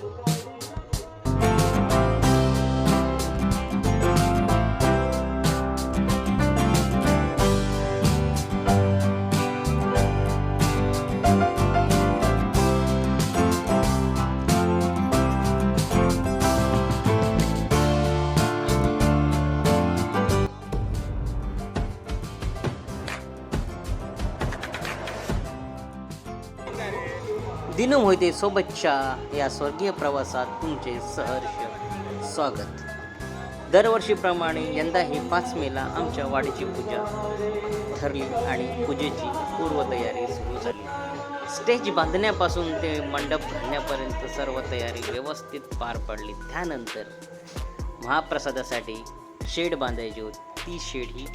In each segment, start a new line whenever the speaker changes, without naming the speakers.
Thank you. दिन मोहिते सोबतच्या या स्वर्गीय प्रवासात तुमचे सहर्ष स्वागत. दरवर्षीप्रमाणे यंदाही पाच मेला आमच्या वाडीची पूजा ठरली आणि पूजेची पूर्वतयारी सुरू झाली. स्टेज बांधण्यापासून ते मंडप भरण्यापर्यंत सर्व तयारी व्यवस्थित पार पडली. त्यानंतर महाप्रसादासाठी शेड बांधायची होती. ती शेड ही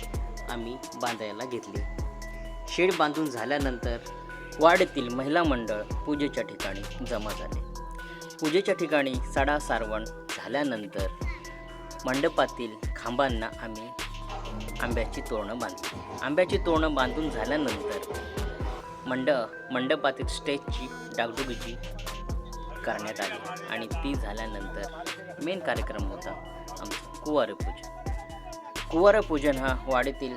आम्ही बांधायला घेतली. शेड बांधून झाल्यानंतर वाडीतील महिला मंडळ पूजेच्या ठिकाणी जमा झाले. पूजेच्या ठिकाणी सडा सारवण झाल्यानंतर मंडपातील खांबांना आम्ही आंब्याची तोरणं बांधली. आंब्याची तोरणं बांधून झाल्यानंतर मंड मंडपातील स्टेजची डागडुगीची करण्यात आली आणि ती झाल्यानंतर मेन कार्यक्रम होता आमचा कुवारपूजन. कुवारपूजन हा वाडीतील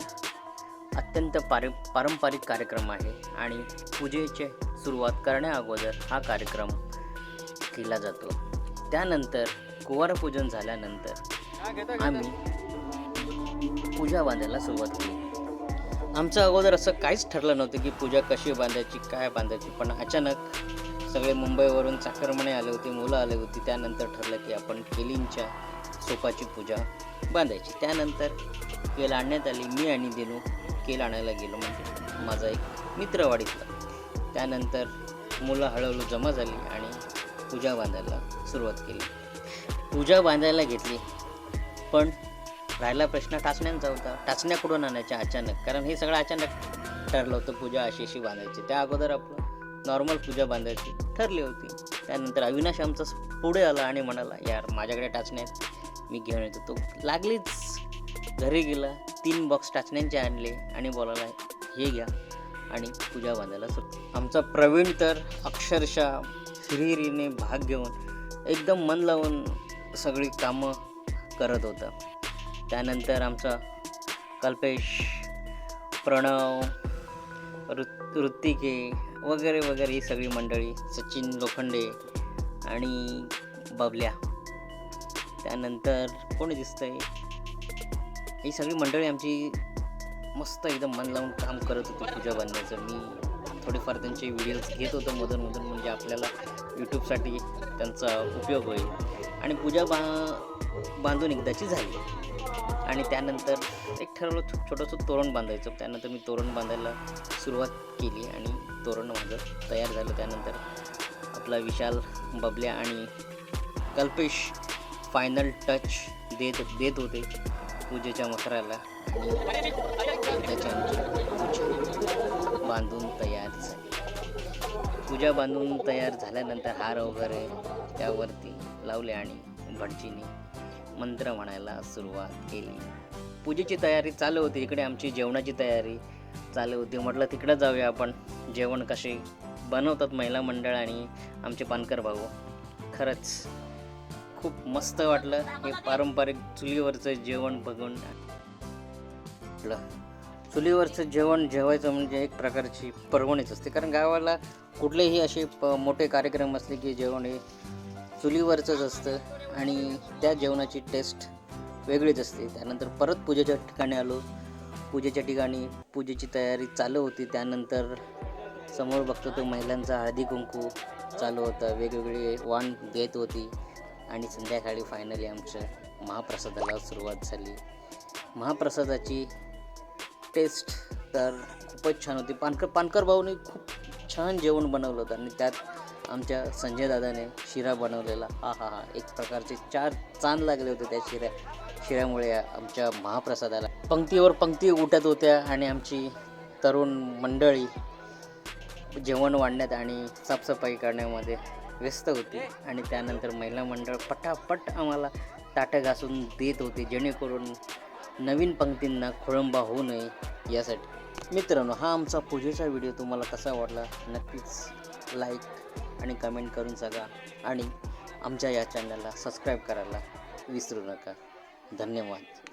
अत्यंत पारि पारंपरिक कार्यक्रम आहे आणि पूजेचे सुरुवात करण्याअगोदर हा कार्यक्रम केला जातो. त्यानंतर कुवारपूजन झाल्यानंतर आम्ही पूजा बांधायला सुरुवात केली. आमचं अगोदर असं काहीच ठरलं नव्हतं की पूजा कशी बांधायची काय बांधायची पण अचानक सगळे मुंबईवरून चाकरमणे आले होते मुलं आले होती त्यानंतर ठरलं की आपण केलींच्या सोपाची पूजा बांधायची. त्यानंतर केल आणण्यात आली मी आणि दिनू. केल आणायला गेलो म्हणजे माझा एक मित्र वाढीतला. त्यानंतर मुलं हळूहळू जमा झाली आणि पूजा बांधायला सुरुवात केली. पूजा बांधायला घेतली पण राहिला प्रश्न टाचण्यांचा होता. टाचण्या आणायच्या अचानक कारण हे सगळं अचानक ठरलं होतं पूजा अशी अशी बांधायची. त्या अगोदर आपलं नॉर्मल पूजा बांधायची ठरली होती. त्यानंतर अविनाश आमचा पुढे आला आणि म्हणाला यार माझ्याकडे टाचण्या आहेत मी घेऊन येतो. तो लागलीच. घरी गेला. तीन बॉक्स टाचण्यांचे आणले आणि बोलायला हे घ्या. आणि पूजा बांधायला सुरू. आमचा प्रवीण तर अक्षरशः हिरिरीने भाग घेऊन एकदम मन लावून सगळी कामं करत होता. त्यानंतर आमचा कल्पेश प्रणव ऋत ऋत्तिके वगैरे वगैरे ही सगळी मंडळी सचिन लोखंडे आणि बबल्या. त्यानंतर कोणी दिसतंय? ही सगळी मंडळी आमची मस्त एकदम मन लावून काम करत होती पूजा बांधण्याचं. मी थोडेफार त्यांचे व्हिडिओज घेत होतो मधून मधून म्हणजे आपल्याला यूट्यूबसाठी त्यांचा उपयोग होईल. आणि पूजा बा बांधून एकदाची झाली. आणि त्यानंतर एक ठरवलं छो छोटंसं तोरण बांधायचं. त्यानंतर मी तोरण बांधायला सुरुवात केली आणि तोरण माझं तयार झालं. त्यानंतर आपला विशाल बबल्या आणि कल्पेश फायनल टच देत देत होते. पूजेच्या मकराला पूजा बांधून तयार झाली. पूजा बांधून तयार झाल्यानंतर हार वगैरे त्यावरती लावले आणि भटजीने मंत्र म्हणायला सुरुवात केली. पूजेची तयारी चालू होती. इकडे आमची जेवणाची तयारी चालू होती. म्हटलं तिकडं जाऊया आपण. जेवण कसे बनवतात महिला मंडळ आणि आमचे पानकर भाऊ. खरंच खूप मस्त वाटलं. हे पारंपरिक चुलीवरचं जेवण बघून. आपलं चुलीवरचं जेवण जेवायचं म्हणजे एक प्रकारची पर्वणीच असते. कारण गावाला कुठलेही असे प मोठे कार्यक्रम असले की जेवण हे चुलीवरचंच असतं. आणि त्या जेवणाची टेस्ट वेगळीच असते. त्यानंतर परत पूजेच्या ठिकाणी आलो. पूजेच्या ठिकाणी पूजेची तयारी चालू होती. त्यानंतर समोर बघतो तो महिलांचा हळदी कुंकू चालू होता. वेगवेगळे वाण देत होती. आणि संध्याकाळी फायनली आमच्या महाप्रसादाला सुरुवात झाली. महाप्रसादाची टेस्ट तर खूपच छान होती. पानकर पानकर भाऊने खूप छान जेवण बनवलं होतं आणि त्यात आमच्या संजय दादाने शिरा बनवलेला. हा हा हा. एक प्रकारचे चार चांद लागले होते त्या शिऱ्या शिऱ्यामुळे आमच्या महाप्रसादाला. पंक्तीवर पंक्ती उठत होत्या आणि आमची तरुण मंडळी जेवण वाढण्यात आणि साफसफाई करण्यामध्ये व्यस्त होती आणि त्यानंतर महिला मंडळ पटापट आम्हाला ताटं घासून देत होते जेणेकरून नवीन पंक्तींना खोळंबा होऊ नये यासाठी. मित्रांनो हा आमचा पूजेचा व्हिडिओ तुम्हाला कसा वाटला? नक्कीच लाईक आणि कमेंट करून सांगा. आणि आमच्या या चॅनलला सबस्क्राईब करायला विसरू नका. धन्यवाद.